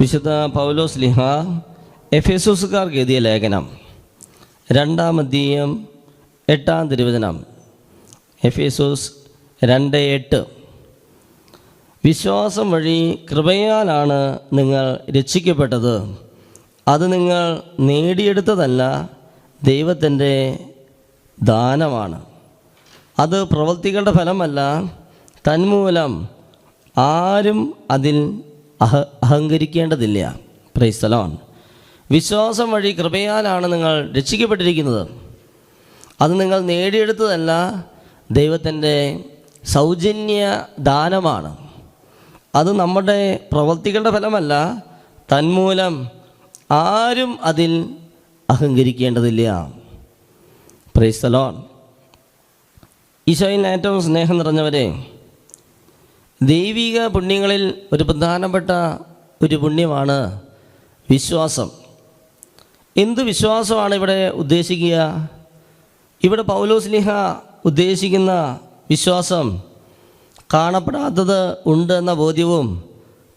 വിശുദ്ധ പൗലോസ് ലിഹ എഫേസോസുകാർക്ക് എഴുതിയ ലേഖനം രണ്ടാം അധ്യയം എട്ടാം തിരുവചനം. എഫേസോസ് രണ്ട് എട്ട്. വിശ്വാസം വഴി കൃപയാലാണ് നിങ്ങൾ രക്ഷിക്കപ്പെട്ടത്. അത് നിങ്ങൾ നേടിയെടുത്തതല്ല ദൈവത്തിന്റെ ദാനമാണ്. അത് പ്രവൃത്തികളുടെ ഫലമല്ല. തന്മൂലം ആരും അതിൽ അഹ അഹങ്കരിക്കേണ്ടതില്ല. പ്രൈസ്തലോൺ വിശ്വാസം വഴി കൃപയാലാണ് നിങ്ങൾ രക്ഷിക്കപ്പെട്ടിരിക്കുന്നത്. അത് നിങ്ങൾ നേടിയെടുത്തതല്ല. ദൈവത്തിന്റെ സൗജന്യ ദാനമാണ്. അത് നമ്മുടെ പ്രവൃത്തികളുടെ ഫലമല്ല. തന്മൂലം ആരും അതിൽ അഹങ്കരിക്കേണ്ടതില്ല. പ്രൈസ്തലോൺ ഈശോയിൽ ഏറ്റവും സ്നേഹം നിറഞ്ഞവരെ ദൈവിക പുണ്യങ്ങളിൽ ഒരു പ്രധാനപ്പെട്ട ഒരു പുണ്യമാണ് വിശ്വാസം. എന്ത് വിശ്വാസമാണ് ഇവിടെ ഉദ്ദേശിക്കുക? ഇവിടെ പൗലോസ്ലിഹ ഉദ്ദേശിക്കുന്ന വിശ്വാസം കാണപ്പെടാത്തത് ഉണ്ട് എന്ന ബോധ്യവും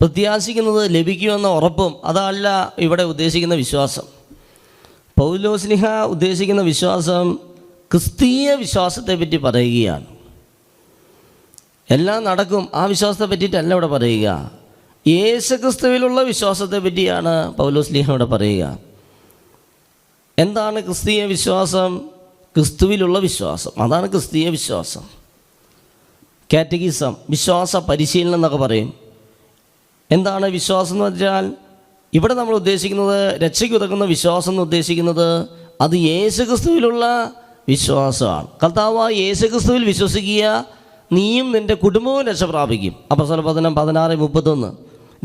പ്രത്യാശിക്കുന്നത് ലഭിക്കുമെന്ന ഉറപ്പും അതല്ല ഇവിടെ ഉദ്ദേശിക്കുന്ന വിശ്വാസം. പൗലോസ്ലിഹ ഉദ്ദേശിക്കുന്ന വിശ്വാസം ക്രിസ്തീയ വിശ്വാസത്തെ പറ്റി പറയുകയാണ്. എല്ലാം നടക്കും. ആ വിശ്വാസത്തെ പറ്റിയിട്ടല്ല ഇവിടെ പറയുക. യേശുക്രിസ്തുവിലുള്ള വിശ്വാസത്തെ പറ്റിയാണ് പൗലോസ് ലീഹ ഇവിടെ പറയുക. എന്താണ് ക്രിസ്തീയ വിശ്വാസം? ക്രിസ്തുവിലുള്ള വിശ്വാസം. അതാണ് ക്രിസ്തീയ വിശ്വാസം. കാറ്റഗിസം വിശ്വാസ പരിശീലനം എന്നൊക്കെ പറയും. എന്താണ് വിശ്വാസം എന്ന് വെച്ചാൽ ഇവിടെ നമ്മൾ ഉദ്ദേശിക്കുന്നത് രക്ഷയ്ക്ക് ഉതകുന്ന വിശ്വാസം എന്ന് ഉദ്ദേശിക്കുന്നത് അത് യേശുക്രിസ്തുവിലുള്ള വിശ്വാസമാണ്. കർത്താവ് യേശുക്രിസ്തുവിൽ വിശ്വസിക്കുക നീയും നിന്റെ കുടുംബവും രക്ഷ പ്രാപിക്കും. അപ്പോൾ സ്വലപതനം പതിനാറ് മുപ്പത്തൊന്ന്.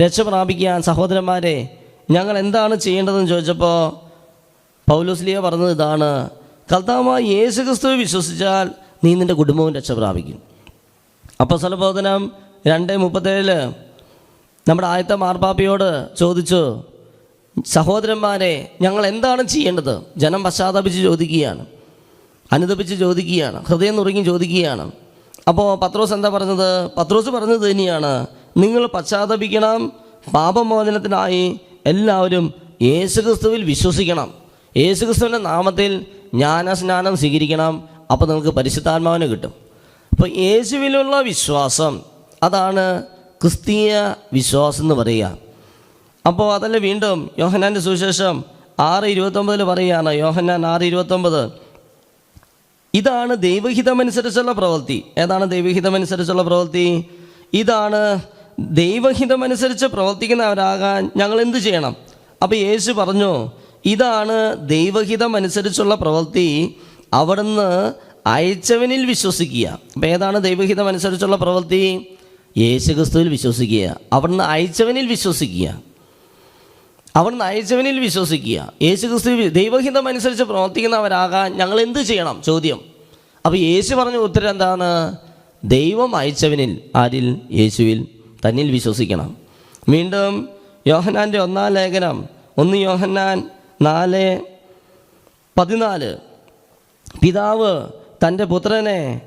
രക്ഷ പ്രാപിക്കാൻ സഹോദരന്മാരെ ഞങ്ങൾ എന്താണ് ചെയ്യേണ്ടതെന്ന് ചോദിച്ചപ്പോൾ പൗലോസ്ലിയ പറഞ്ഞത് ഇതാണ് കർത്താവ് യേശുക്രിസ്തുവിൽ വിശ്വസിച്ചാൽ നീ നിന്റെ കുടുംബവും രക്ഷ പ്രാപിക്കും. അപ്പോൾ പതിനം രണ്ട് മുപ്പത്തേഴിൽ നമ്മുടെ ആയത്ത മാർപ്പാപ്പയോട് ചോദിച്ചു സഹോദരന്മാരെ ഞങ്ങൾ എന്താണ് ചെയ്യേണ്ടത്? ജനം പശ്ചാത്തപിച്ച് ചോദിക്കുകയാണ്. അനുദപിച്ച് ചോദിക്കുകയാണ് ഹൃദയം നുറുങ്ങി ചോദിക്കുകയാണ്. അപ്പോൾ പത്രോസ് എന്താ പറഞ്ഞത്? പത്രോസ് പറഞ്ഞത് തന്നെയാണ് നിങ്ങൾ പശ്ചാത്തപിക്കണം പാപമോചനത്തിനായി എല്ലാവരും യേശുക്രിസ്തുവിൽ വിശ്വസിക്കണം. യേശുക്രിസ്തുവിന്റെ നാമത്തിൽ ജ്ഞാനസ്നാനം സ്വീകരിക്കണം അപ്പോൾ നിങ്ങൾക്ക് പരിശുദ്ധാത്മാവിനെ കിട്ടും. അപ്പോൾ യേശുവിലുള്ള വിശ്വാസം അതാണ് ക്രിസ്തീയ വിശ്വാസം എന്ന് പറയുക. അപ്പോൾ അതല്ല വീണ്ടും യോഹന്നാന്റെ സുവിശേഷം ആറ് ഇരുപത്തൊമ്പതിൽ പറയുകയാണ് യോഹന്നാൻ ആറ് ഇരുപത്തൊമ്പത് ഇതാണ് ദൈവഹിതമനുസരിച്ചുള്ള പ്രവൃത്തി. ഏതാണ് ദൈവഹിതമനുസരിച്ചുള്ള പ്രവൃത്തി? ഇതാണ് ദൈവഹിതമനുസരിച്ച് പ്രവർത്തിക്കുന്നവരാകാൻ ഞങ്ങൾ എന്ത് ചെയ്യണം? അപ്പോൾ യേശു പറഞ്ഞു ഇതാണ് ദൈവഹിതമനുസരിച്ചുള്ള പ്രവൃത്തി. അവിടുന്ന് അയച്ചവനിൽ വിശ്വസിക്കുക. അപ്പോൾ ഏതാണ് ദൈവഹിതമനുസരിച്ചുള്ള പ്രവൃത്തി? യേശുക്രിസ്തുവിൽ വിശ്വസിക്കുക. അവിടുന്ന് അയച്ചവനിൽ വിശ്വസിക്കുക. അവിടുന്ന് നയിച്ചവനിൽ വിശ്വസിക്കുക. യേശു ക്രിസ്തു ദൈവഹിതം അനുസരിച്ച് പ്രവർത്തിക്കുന്നവരാകാൻ ഞങ്ങൾ എന്ത് ചെയ്യണം? ചോദ്യം. അപ്പോൾ യേശു പറഞ്ഞ ഉത്തരം എന്താണ്? ദൈവം അയച്ചവനിൽ ആരിൽ? യേശുവിൽ തന്നിൽ വിശ്വസിക്കണം. വീണ്ടും യോഹന്നാന്റെ ഒന്നാം ലേഖനം ഒന്ന് യോഹന്നാൻ നാല് പതിനാല്. പിതാവ് തന്റെ പുത്രനെ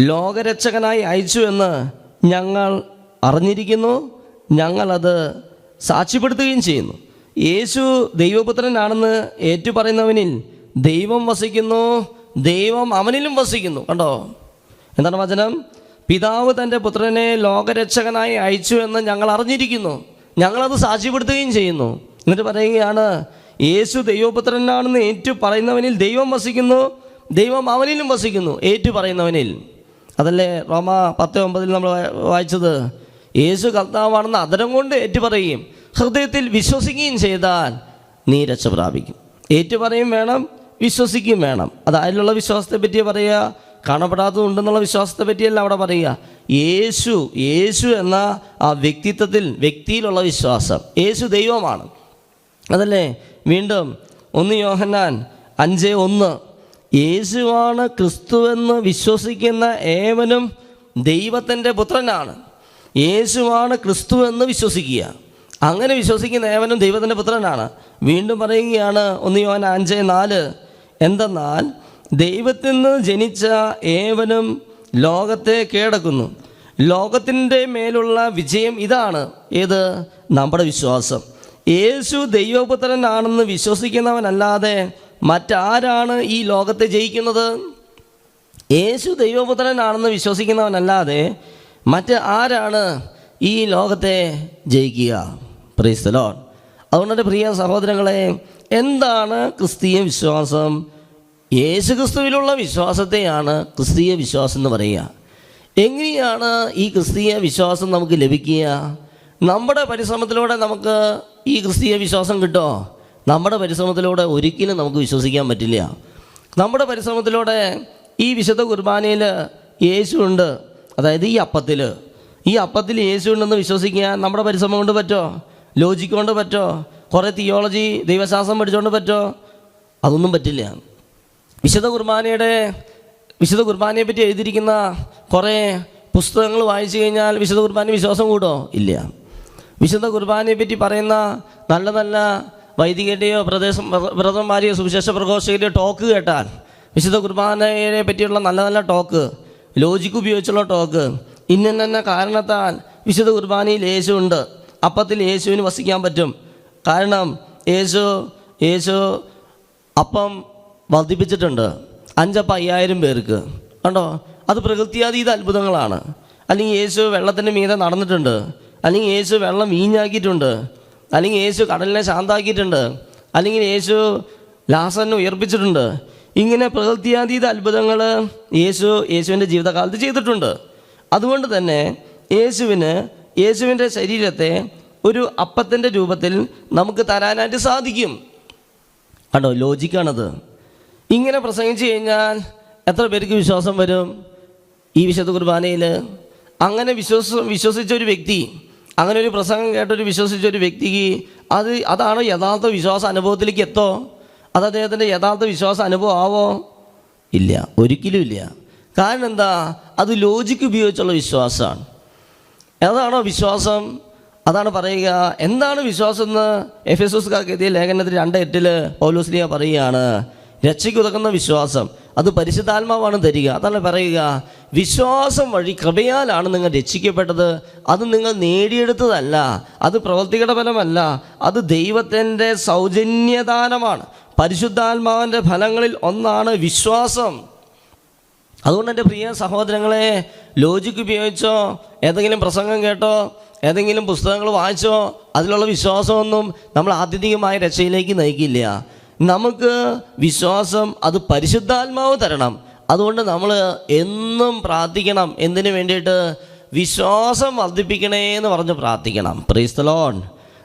ലോകരക്ഷകനായി അയച്ചു എന്ന് ഞങ്ങൾ അറിഞ്ഞിരിക്കുന്നു. ഞങ്ങളത് സാക്ഷ്യപ്പെടുത്തുകയും ചെയ്യുന്നു. യേശു ദൈവപുത്രനാണെന്ന് ഏറ്റുപറയുന്നവനിൽ ദൈവം വസിക്കുന്നു ദൈവം അവനിലും വസിക്കുന്നു. കണ്ടോ? എന്താണ് വചനം? പിതാവ് തന്റെ പുത്രനെ ലോകരക്ഷകനായി അയച്ചു എന്ന് ഞങ്ങൾ അറിഞ്ഞിരിക്കുന്നു. ഞങ്ങളത് സാക്ഷ്യപ്പെടുത്തുകയും ചെയ്യുന്നു. എന്നിട്ട് പറയുകയാണ് യേശു ദൈവപുത്രനാണെന്ന് ഏറ്റു പറയുന്നവനിൽ ദൈവം വസിക്കുന്നു ദൈവം അവനിലും വസിക്കുന്നു ഏറ്റു പറയുന്നവനിൽ അതല്ലേ റോമ പത്ത് ഒമ്പതിൽ നമ്മൾ വായിച്ചത്? യേശു കർത്താവാണെന്ന് അതരം കൊണ്ട് ഏറ്റുപറയുകയും ഹൃദയത്തിൽ വിശ്വസിക്കുകയും ചെയ്താൽ നീ രക്ഷ പ്രാപിക്കും. ഏറ്റുപറയും വേണം വിശ്വസിക്കുകയും വേണം. അത് അതിലുള്ള വിശ്വാസത്തെ പറ്റി പറയുക? കാണപ്പെടാത്തതുണ്ടെന്നുള്ള വിശ്വാസത്തെ പറ്റിയല്ല അവിടെ പറയുക. യേശു യേശു എന്ന ആ വ്യക്തിത്വത്തിൽ വ്യക്തിയിലുള്ള വിശ്വാസം. യേശു ദൈവമാണ്. അതല്ലേ? വീണ്ടും ഒന്ന് യോഹന്നാൻ അഞ്ച് ഒന്ന്. യേശുവാണ് ക്രിസ്തുവെന്ന് വിശ്വസിക്കുന്ന ഏവനും ദൈവത്തിന്റെ പുത്രനാണ്. യേശുവാണ് ക്രിസ്തു എന്ന് വിശ്വസിക്കുക. അങ്ങനെ വിശ്വസിക്കുന്ന ഏവനും ദൈവത്തിന്റെ പുത്രനാണ്. വീണ്ടും പറയുകയാണ് ഒന്ന് യോൻ അഞ്ച് നാല് എന്തെന്നാൽ ദൈവത്തിൽ നിന്ന് ജനിച്ച ഏവനും ലോകത്തെ കീഴടക്കുന്നു. ലോകത്തിന്റെ മേലുള്ള വിജയം ഇതാണ്. ഏത്? നമ്മുടെ വിശ്വാസം. യേശു ദൈവപുത്രനാണെന്ന് വിശ്വസിക്കുന്നവനല്ലാതെ മറ്റാരാണ് ഈ ലോകത്തെ ജയിക്കുന്നത്? യേശു ദൈവപുത്രനാണെന്ന് വിശ്വസിക്കുന്നവനല്ലാതെ മറ്റ് ആരാണ് ഈ ലോകത്തെ ജയിക്കുക? പ്രീസ്തലോൺ അതുകൊണ്ട് പ്രിയ സഹോദരങ്ങളെ എന്താണ് ക്രിസ്തീയ വിശ്വാസം? യേശു ക്രിസ്തുവിലുള്ള വിശ്വാസത്തെയാണ് ക്രിസ്തീയ വിശ്വാസം എന്ന് പറയുക. എങ്ങനെയാണ് ഈ ക്രിസ്തീയ വിശ്വാസം നമുക്ക് ലഭിക്കുക? നമ്മുടെ പരിശ്രമത്തിലൂടെ നമുക്ക് ഈ ക്രിസ്തീയ വിശ്വാസം കിട്ടുമോ നമ്മുടെ പരിശ്രമത്തിലൂടെ ഒരിക്കലും നമുക്ക് വിശ്വസിക്കാൻ പറ്റില്ല. നമ്മുടെ പരിശ്രമത്തിലൂടെ ഈ വിശുദ്ധ കുർബാനയിൽ യേശു ഉണ്ട്. അതായത് ഈ അപ്പത്തിൽ ഈ അപ്പത്തിൽ യേശു ഉണ്ടെന്ന് വിശ്വസിക്കുക നമ്മുടെ പരിശ്രമം കൊണ്ട് പറ്റോ? ലോജിക്ക് കൊണ്ട് പറ്റോ? കുറേ തിയോളജി ദൈവശാസ്ത്രം പഠിച്ചുകൊണ്ട് പറ്റോ? അതൊന്നും പറ്റില്ല. വിശുദ്ധ കുർബാനയുടെ വിശുദ്ധ കുർബാനയെ പറ്റി എഴുതിയിരിക്കുന്ന കുറേ പുസ്തകങ്ങൾ വായിച്ചു കഴിഞ്ഞാൽ വിശുദ്ധ കുർബാന വിശ്വാസം കൂടോ ഇല്ല. വിശുദ്ധ കുർബാനയെ പറ്റി പറയുന്ന നല്ല നല്ല വൈദികരുടെയോ പ്രദേശം വ്രതന്മാരെയോ സുവിശേഷ പ്രഘോഷകരെയോ ടോക്ക് കേട്ടാൽ വിശുദ്ധ കുർബാനയെ പറ്റിയുള്ള നല്ല നല്ല ടോക്ക് ലോജിക്ക് ഉപയോഗിച്ചുള്ള ടോക്ക് ഇന്ന കാരണത്താൽ വിശുദ്ധ കുർബാനയിൽ യേശു ഉണ്ട്. അപ്പത്തിൽ യേശുവിന് വസിക്കാൻ പറ്റും. കാരണം യേശു യേശു അപ്പം വർദ്ധിപ്പിച്ചിട്ടുണ്ട്. അഞ്ചപ്പം അയ്യായിരം പേർക്ക്. കണ്ടോ? അത് പ്രകൃതിയാതീത അത്ഭുതങ്ങളാണ്. അല്ലെങ്കിൽ യേശു വെള്ളത്തിന്റെ മീതെ നടന്നിട്ടുണ്ട്. അല്ലെങ്കിൽ യേശു വെള്ളം വീഞ്ഞാക്കിയിട്ടുണ്ട്. അല്ലെങ്കിൽ യേശു കടലിനെ ശാന്താക്കിയിട്ടുണ്ട്. അല്ലെങ്കിൽ യേശു ലാസനെ ഉയർപ്പിച്ചിട്ടുണ്ട്. ഇങ്ങനെ പ്രകൃതിയാതീത അത്ഭുതങ്ങൾ യേശു യേശുവിന്റെ ജീവിതകാലത്ത് ചെയ്തിട്ടുണ്ട്. അതുകൊണ്ട് തന്നെ യേശുവിന് യേശുവിന്റെ ശരീരത്തെ ഒരു അപ്പത്തിന്റെ രൂപത്തിൽ നമുക്ക് തരാനായിട്ട് സാധിക്കും. കണ്ടോ ലോജിക്കാണത്. ഇങ്ങനെ പ്രസംഗിച്ചു കഴിഞ്ഞാൽ എത്ര പേർക്ക് വിശ്വാസം വരും? ഈ വിശുദ്ധ കുർബാനയിൽ അങ്ങനെ വിശ്വസ വിശ്വസിച്ച ഒരു വ്യക്തി അങ്ങനെ ഒരു പ്രസംഗം കേട്ടൊരു വിശ്വസിച്ച ഒരു വ്യക്തിക്ക് അത് അതാണോ യഥാർത്ഥ വിശ്വാസ അനുഭവത്തിലേക്ക് എത്തോ? അത് അദ്ദേഹത്തിന്റെ യഥാർത്ഥ വിശ്വാസ അനുഭവം ആവോ? ഇല്ല. ഒരിക്കലും ഇല്ല. കാരണം എന്താ? അത് ലോജിക്ക് ഉപയോഗിച്ചുള്ള വിശ്വാസമാണ്. ഏതാണോ വിശ്വാസം? അതാണ് പറയുക. എന്താണ് വിശ്വാസം എന്ന് എഫ് എസ് എസ്കാർക്ക് എത്തിയ ലേഖനത്തിൽ രണ്ട് എട്ടിൽ പൗലോസ്ലിയ പറയുകയാണ്. രക്ഷയ്ക്ക് ഉതകുന്ന വിശ്വാസം. അത് പരിശുദ്ധാത്മാവാണ് തരിക അതാണ് പറയുക. വിശ്വാസം വഴി കൃപയാലാണ് നിങ്ങൾ രക്ഷിക്കപ്പെട്ടത്. അത് നിങ്ങൾ നേടിയെടുത്തതല്ല. അത് പ്രവൃത്തികളുടെ ഫലമല്ല. അത് ദൈവത്തിന്റെ സൗജന്യദാനമാണ്. പരിശുദ്ധാത്മാവിന്റെ ഫലങ്ങളിൽ ഒന്നാണ് വിശ്വാസം. അതുകൊണ്ട് എന്റെ പ്രിയ സഹോദരങ്ങളെ ലോജിക്ക് ഉപയോഗിച്ചോ ഏതെങ്കിലും പ്രസംഗം കേട്ടോ ഏതെങ്കിലും പുസ്തകങ്ങൾ വായിച്ചോ അതിലുള്ള വിശ്വാസമൊന്നും നമ്മൾ ആത്യന്തികമായ രക്ഷയിലേക്ക് നയിക്കില്ല. നമുക്ക് വിശ്വാസം അത് പരിശുദ്ധാത്മാവ് തരണം. അതുകൊണ്ട് നമ്മൾ എന്നും പ്രാർത്ഥിക്കണം. എന്തിനു വേണ്ടിയിട്ട്? വിശ്വാസം വർദ്ധിപ്പിക്കണേ എന്ന് പറഞ്ഞ് പ്രാർത്ഥിക്കണം. പ്രീസ്തലോൺ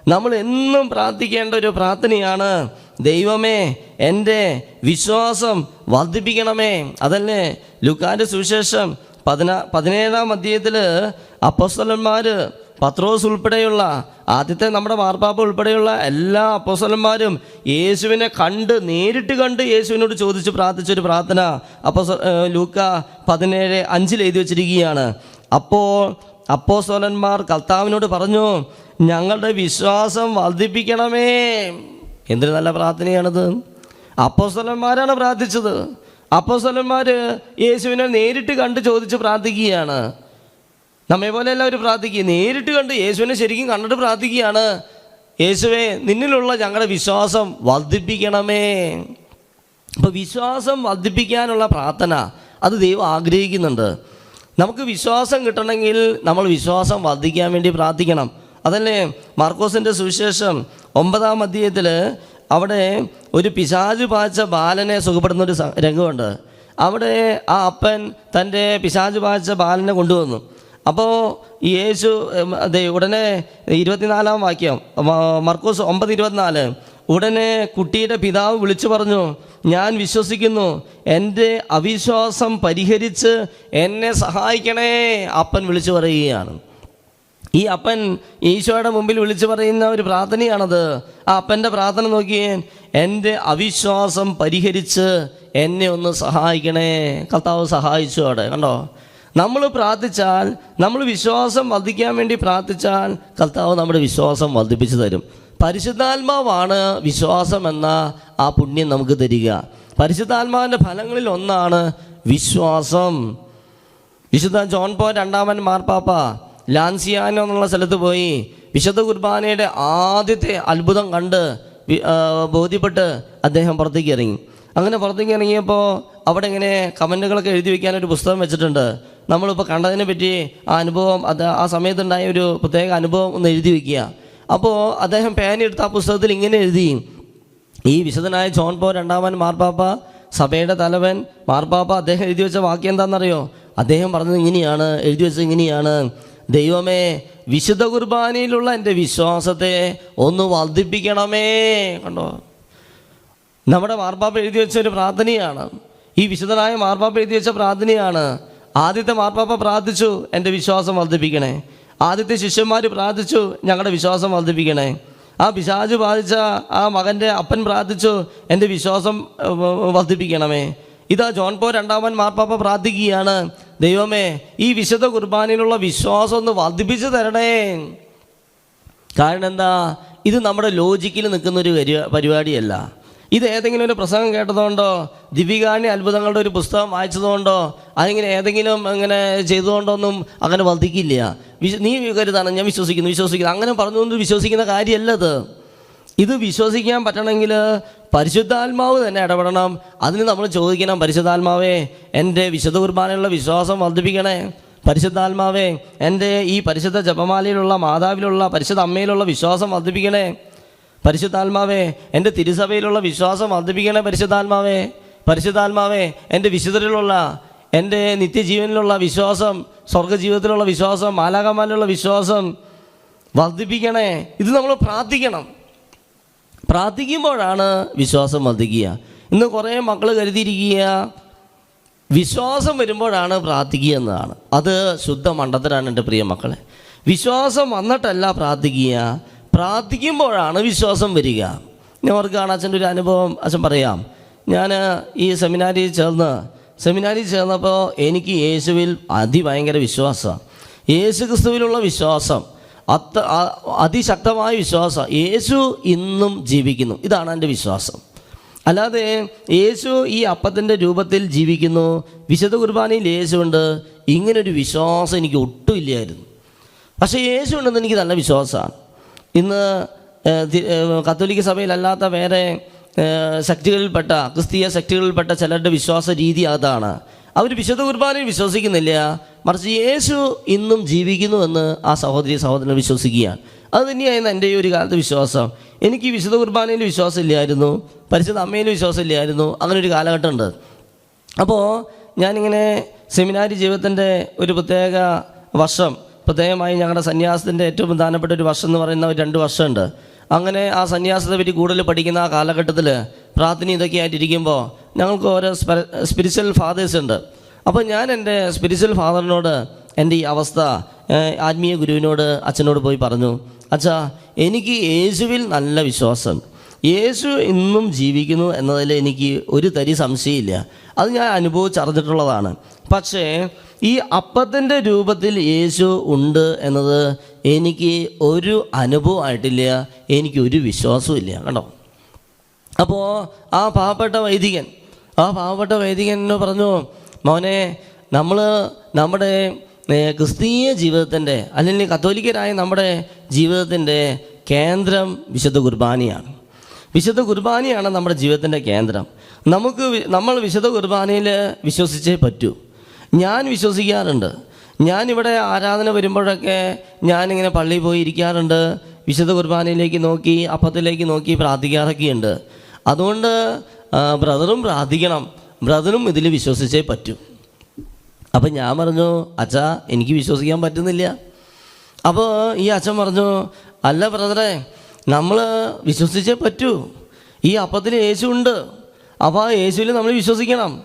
നമ്മൾ എന്നും പ്രാർത്ഥിക്കേണ്ട ഒരു പ്രാർത്ഥനയാണ്. ദൈവമേ എന്റെ വിശ്വാസം വർദ്ധിപ്പിക്കണമേ. അതല്ലേ? ലുക്കാന്റെ സുവിശേഷം പതിനാ പതിനേഴാം അധ്യായത്തിൽ അപ്പോസ്തലന്മാർ പത്രോസ് ഉൾപ്പെടെയുള്ള ആദ്യത്തെ നമ്മുടെ മാർപ്പാപ്പ ഉൾപ്പെടെയുള്ള എല്ലാ അപ്പോസ്തലന്മാരും യേശുവിനെ കണ്ട് നേരിട്ട് കണ്ട് യേശുവിനോട് ചോദിച്ച് പ്രാർത്ഥിച്ചൊരു പ്രാർത്ഥന അപ്പോ ലൂക്ക പതിനേഴ് അഞ്ചിൽ എഴുതി വച്ചിരിക്കുകയാണ്. അപ്പോൾ അപ്പോസോലന്മാർ കർത്താവിനോട് പറഞ്ഞു ഞങ്ങളുടെ വിശ്വാസം വർദ്ധിപ്പിക്കണമേ. എന്തൊരു നല്ല പ്രാർത്ഥനയാണിത്. അപ്പോസ്തലന്മാരാണ് പ്രാർത്ഥിച്ചത്. അപ്പോസ്തലന്മാർ യേശുവിനെ നേരിട്ട് കണ്ട് ചോദിച്ച് പ്രാർത്ഥിക്കുകയാണ്. നമ്മെ പോലെ എല്ലാവരും പ്രാർത്ഥിക്കുക നേരിട്ട് കണ്ട് യേശുവിനെ ശരിക്കും കണ്ടിട്ട് പ്രാർത്ഥിക്കുകയാണ്. യേശുവെ നിന്നിലുള്ള ഞങ്ങളുടെ വിശ്വാസം വർദ്ധിപ്പിക്കണമേ. അപ്പോൾ വിശ്വാസം വർദ്ധിപ്പിക്കാനുള്ള പ്രാർത്ഥന അത് ദൈവം ആഗ്രഹിക്കുന്നുണ്ട്. നമുക്ക് വിശ്വാസം കിട്ടണമെങ്കിൽ നമ്മൾ വിശ്വാസം വർദ്ധിക്കാൻ വേണ്ടി പ്രാർത്ഥിക്കണം. അതല്ലേ മാർക്കോസിന്റെ സുവിശേഷം ഒമ്പതാം അധ്യായത്തിൽ അവിടെ ഒരു പിശാജ് പാച്ച ബാലനെ സുഖപ്പെടുന്ന ഒരു രംഗമുണ്ട്. അവിടെ ആ അപ്പൻ തന്റെ പിശാജ് പാച്ച ബാലനെ കൊണ്ടുവന്നു. അപ്പോൾ യേശു ഉടനെ ഇരുപത്തിനാലാം വാക്യം മർക്കോസ് ഒമ്പത് ഇരുപത്തിനാല് ഉടനെ കുട്ടിയുടെ പിതാവ് വിളിച്ചു പറഞ്ഞു ഞാൻ വിശ്വസിക്കുന്നു എന്റെ അവിശ്വാസം പരിഹരിച്ച് എന്നെ സഹായിക്കണേ അപ്പൻ വിളിച്ചു പറയുകയാണ്. ഈ അപ്പൻ ഈശോയുടെ മുമ്പിൽ വിളിച്ചു പറയുന്ന ഒരു പ്രാർത്ഥനയാണത്. ആ അപ്പന്റെ പ്രാർത്ഥന നോക്കിയേ എന്റെ അവിശ്വാസം പരിഹരിച്ച് എന്നെ ഒന്ന് സഹായിക്കണേ. കർത്താവ് സഹായിച്ചു അവിടെ കണ്ടോ? നമ്മൾ പ്രാർത്ഥിച്ചാൽ നമ്മൾ വിശ്വാസം വർദ്ധിക്കാൻ വേണ്ടി പ്രാർത്ഥിച്ചാൽ കർത്താവ് നമ്മുടെ വിശ്വാസം വർദ്ധിപ്പിച്ചു തരും. പരിശുദ്ധാത്മാവാണ് വിശ്വാസം എന്ന ആ പുണ്യം നമുക്ക് തരിക. പരിശുദ്ധാത്മാവിന്റെ ഫലങ്ങളിൽ ഒന്നാണ് വിശ്വാസം. വിശുദ്ധ ജോൺ പോ രണ്ടാമൻ മാർപ്പാപ്പ ലാൻസിയാനോ എന്നുള്ള സ്ഥലത്ത് പോയി വിശുദ്ധ കുർബാനയുടെ ആദ്യത്തെ അത്ഭുതം കണ്ട് ബോധ്യപ്പെട്ട് അദ്ദേഹം പുറത്തേക്ക് ഇറങ്ങി. അങ്ങനെ പുറത്തേക്ക് ഇറങ്ങിയപ്പോൾ അവിടെ ഇങ്ങനെ കമന്റുകളൊക്കെ എഴുതി വയ്ക്കാനൊരു പുസ്തകം വെച്ചിട്ടുണ്ട്. നമ്മളിപ്പോൾ കണ്ടതിനെ പറ്റി ആ അനുഭവം അത് ആ സമയത്തുണ്ടായ ഒരു പ്രത്യേക അനുഭവം ഒന്ന് എഴുതി വയ്ക്കുക അപ്പോൾ അദ്ദേഹം പേനെടുത്ത് ആ പുസ്തകത്തിൽ ഇങ്ങനെ എഴുതി. ഈ വിശുദ്ധനായ ജോൺ പോ രണ്ടാമൻ മാർപ്പാപ്പ സഭയുടെ തലവൻ മാർപ്പാപ്പ അദ്ദേഹം എഴുതി വെച്ച വാക്യം എന്താണെന്നറിയോ? അദ്ദേഹം പറഞ്ഞത് ഇങ്ങനെയാണ് എഴുതി വെച്ചത് ഇങ്ങനെയാണ്. ദൈവമേ വിശുദ്ധ കുർബാനയിലുള്ള എന്റെ വിശ്വാസത്തെ ഒന്ന് വർദ്ധിപ്പിക്കണമേ. കണ്ടോ? നമ്മുടെ മാർപ്പാപ്പ എഴുതി വെച്ച ഒരു പ്രാർത്ഥനയാണ്. ഈ വിശുദ്ധനായ മാർപ്പാപ്പ എഴുതി വെച്ച പ്രാർത്ഥനയാണ്. ആദ്യത്തെ മാർപ്പാപ്പ പ്രാർത്ഥിച്ചു എന്റെ വിശ്വാസം വർദ്ധിപ്പിക്കണേ. ആദ്യത്തെ ശിഷ്യന്മാർ പ്രാർത്ഥിച്ചു ഞങ്ങളുടെ വിശ്വാസം വർദ്ധിപ്പിക്കണേ. ആ പിശാജ് ബാധിച്ച ആ മകന്റെ അപ്പൻ പ്രാർത്ഥിച്ചു എന്റെ വിശ്വാസം വർദ്ധിപ്പിക്കണമേ. ഇതാ ജോൺ പോ രണ്ടാമൻ മാർപ്പാപ്പ പ്രാർത്ഥിക്കുകയാണ്. ദൈവമേ ഈ വിശുദ്ധ കുർബാനയിലുള്ള വിശ്വാസം ഒന്ന് വർദ്ധിപ്പിച്ചു തരണേ. കാരണം എന്താ? ഇത് നമ്മുടെ ലോജിക്കിൽ നിൽക്കുന്നൊരു പരി- പരിപാടിയല്ല. ഇത് ഏതെങ്കിലും ഒരു പ്രസംഗം കേട്ടതുകൊണ്ടോ ദിവികാണി അത്ഭുതങ്ങളുടെ ഒരു പുസ്തകം വായിച്ചതുകൊണ്ടോ അല്ലെങ്കിൽ ഏതെങ്കിലും അങ്ങനെ ചെയ്തുകൊണ്ടോ ഒന്നും അങ്ങനെ വർദ്ധിക്കില്ല. വിശ്വ നീ കരുതാണ് ഞാൻ വിശ്വസിക്കുന്നു വിശ്വസിക്കുന്നു. അങ്ങനെ പറഞ്ഞുകൊണ്ട് വിശ്വസിക്കുന്ന കാര്യമല്ല ഇത്. ഇത് വിശ്വസിക്കാൻ പറ്റണമെങ്കിൽ പരിശുദ്ധാത്മാവ് തന്നെ ഇടപെടണം. അതിന് നമ്മൾ ചോദിക്കണം പരിശുദ്ധാത്മാവേ എന്റെ വിശുദ്ധ കുർബാനയുള്ള വിശ്വാസം വർദ്ധിപ്പിക്കണേ. പരിശുദ്ധാത്മാവേ എന്റെ ഈ പരിശുദ്ധ ജപമാലയിലുള്ള മാതാവിലുള്ള പരിശുദ്ധ അമ്മയിലുള്ള വിശ്വാസം വർദ്ധിപ്പിക്കണേ. പരിശുദ്ധാത്മാവേ എന്റെ തിരുസഭയിലുള്ള വിശ്വാസം വർദ്ധിപ്പിക്കണേ പരിശുദ്ധാത്മാവേ. പരിശുദ്ധാത്മാവേ എന്റെ വിശുദ്ധരിലുള്ള എന്റെ നിത്യജീവനിലുള്ള വിശ്വാസം സ്വർഗജീവിതത്തിലുള്ള വിശ്വാസം മാലാകമാലുള്ള വിശ്വാസം വർദ്ധിപ്പിക്കണേ. ഇത് നമ്മൾ പ്രാർത്ഥിക്കണം. പ്രാർത്ഥിക്കുമ്പോഴാണ് വിശ്വാസം വർദ്ധിക്കുക. ഇന്ന് കുറേ മക്കൾ കരുതിയിരിക്കുക വിശ്വാസം വരുമ്പോഴാണ് പ്രാർത്ഥിക്കുക എന്നതാണ്. അത് ശുദ്ധ മണ്ഡത്തിലാണ് എന്റെ പ്രിയ മക്കളെ. വിശ്വാസം വന്നിട്ടല്ല പ്രാർത്ഥിക്കുക പ്രാർത്ഥിക്കുമ്പോഴാണ് വിശ്വാസം വരിക. ഞാൻ ഓർക്കുകയാണ് അച്ഛന്റെ ഒരു അനുഭവം അച്ഛൻ പറയാം. ഞാൻ ഈ സെമിനാരിൽ ചേർന്ന് സെമിനാരിൽ ചേർന്നപ്പോൾ എനിക്ക് യേശുവിൽ അതിഭയങ്കര വിശ്വാസമാണ്. യേശു ക്രിസ്തുവിലുള്ള വിശ്വാസം അത്ര അതിശക്തമായ വിശ്വാസം യേശു ഇന്നും ജീവിക്കുന്നു. ഇതാണ് എന്റെ വിശ്വാസം. അല്ലാതെ യേശു ഈ അപ്പത്തിന്റെ രൂപത്തിൽ ജീവിക്കുന്നു വിശുദ്ധ കുർബാനയിൽ യേശുണ്ട് ഇങ്ങനൊരു വിശ്വാസം എനിക്ക് ഒട്ടും ഇല്ലായിരുന്നു. പക്ഷേ യേശു ഉണ്ടെന്ന് എനിക്ക് നല്ല വിശ്വാസമാണ്. ഇന്ന് കത്തോലിക്ക സഭയിലല്ലാത്ത വേറെ ശക്തികളിൽപ്പെട്ട ക്രിസ്തീയ ശക്തികളിൽപ്പെട്ട ചിലരുടെ വിശ്വാസ രീതി അതാണ്. അവർ വിശുദ്ധ കുർബാനയിൽ വിശ്വസിക്കുന്നില്ല മറിച്ച് യേശു ഇന്നും ജീവിക്കുന്നു എന്ന് ആ സഹോദരി സഹോദരൻ വിശ്വസിക്കുകയാണ്. അത് തന്നെയായിരുന്നു എന്റെ ഈ ഒരു കാലത്ത് വിശ്വാസം. എനിക്ക് വിശുദ്ധ കുർബാനയിൽ വിശ്വാസം ഇല്ലായിരുന്നു പരിശുദ്ധ അമ്മയിൽ വിശ്വാസം ഇല്ലായിരുന്നു അങ്ങനെ ഒരു കാലഘട്ടമുണ്ട്. അപ്പോൾ ഞാനിങ്ങനെ സെമിനാരി ജീവിതത്തിന്റെ ഒരു പ്രത്യേക വർഷം പ്രത്യേകമായി ഞങ്ങളുടെ സന്യാസത്തിന്റെ ഏറ്റവും പ്രധാനപ്പെട്ട ഒരു വർഷം എന്ന് പറയുന്ന ഒരു രണ്ട് വർഷമുണ്ട്. അങ്ങനെ ആ സന്യാസത്തെ പറ്റി കൂടുതൽ പഠിക്കുന്ന ആ കാലഘട്ടത്തിൽ പ്രാർത്ഥന ഇതൊക്കെ ആയിട്ടിരിക്കുമ്പോൾ ഞങ്ങൾക്ക് ഓരോ സ്പിരിച്വൽ ഫാദേഴ്സ് ഉണ്ട്. അപ്പോൾ ഞാൻ എന്റെ സ്പിരിച്വൽ ഫാദറിനോട് എന്റെ ഈ അവസ്ഥ ആത്മീയ ഗുരുവിനോട് അച്ഛനോട് പോയി പറഞ്ഞു അച്ഛാ എനിക്ക് യേശുവിൽ നല്ല വിശ്വാസം. യേശു ഇന്നും ജീവിക്കുന്നു എന്നതിൽ എനിക്ക് ഒരു തരി സംശയമില്ല. അത് ഞാൻ അനുഭവിച്ചറിഞ്ഞിട്ടുള്ളതാണ്. പക്ഷേ ഈ അപ്പത്തിന്റെ രൂപത്തിൽ യേശു ഉണ്ട് എന്നത് എനിക്ക് ഒരു അനുഭവമായിട്ടില്ല. എനിക്ക് ഒരു വിശ്വാസവും ഇല്ല. കണ്ടോ? അപ്പോൾ ആ പാവപ്പെട്ട വൈദികൻ ആ പാവപ്പെട്ട വൈദികൻ പറഞ്ഞു മോനെ നമ്മൾ നമ്മുടെ ക്രിസ്തീയ ജീവിതത്തിന്റെ അല്ലെങ്കിൽ കത്തോലിക്കരായ നമ്മുടെ ജീവിതത്തിന്റെ കേന്ദ്രം വിശുദ്ധ കുർബാനയാണ്. വിശുദ്ധ കുർബാനയാണ് നമ്മുടെ ജീവിതത്തിന്റെ കേന്ദ്രം. നമുക്ക് നമ്മൾ വിശുദ്ധ കുർബാനയിൽ വിശ്വസിച്ചേ പറ്റൂ. ഞാൻ വിശ്വസിക്കാറുണ്ട്. ഞാനിവിടെ ആരാധന വരുമ്പോഴൊക്കെ ഞാനിങ്ങനെ പള്ളിയിൽ പോയി ഇരിക്കാറുണ്ട്. വിശുദ്ധ കുർബാനയിലേക്ക് നോക്കി അപ്പത്തിലേക്ക് നോക്കി പ്രാർത്ഥിക്കാറൊക്കെയുണ്ട്. അതുകൊണ്ട് ബ്രദറും പ്രാർത്ഥിക്കണം. ബ്രദറും ഇതിൽ വിശ്വസിച്ചേ പറ്റൂ. അപ്പം ഞാൻ പറഞ്ഞു അച്ഛാ എനിക്ക് വിശ്വസിക്കാൻ പറ്റുന്നില്ല. അപ്പോൾ ഈ അച്ഛൻ പറഞ്ഞു അല്ല ബ്രദറെ നമ്മൾ വിശ്വസിച്ചേ പറ്റൂ. ഈ അപ്പത്തിൽ യേശു ഉണ്ട്. അപ്പോൾ ആ യേശുവിൽ നമ്മൾ വിശ്വസിക്കണം.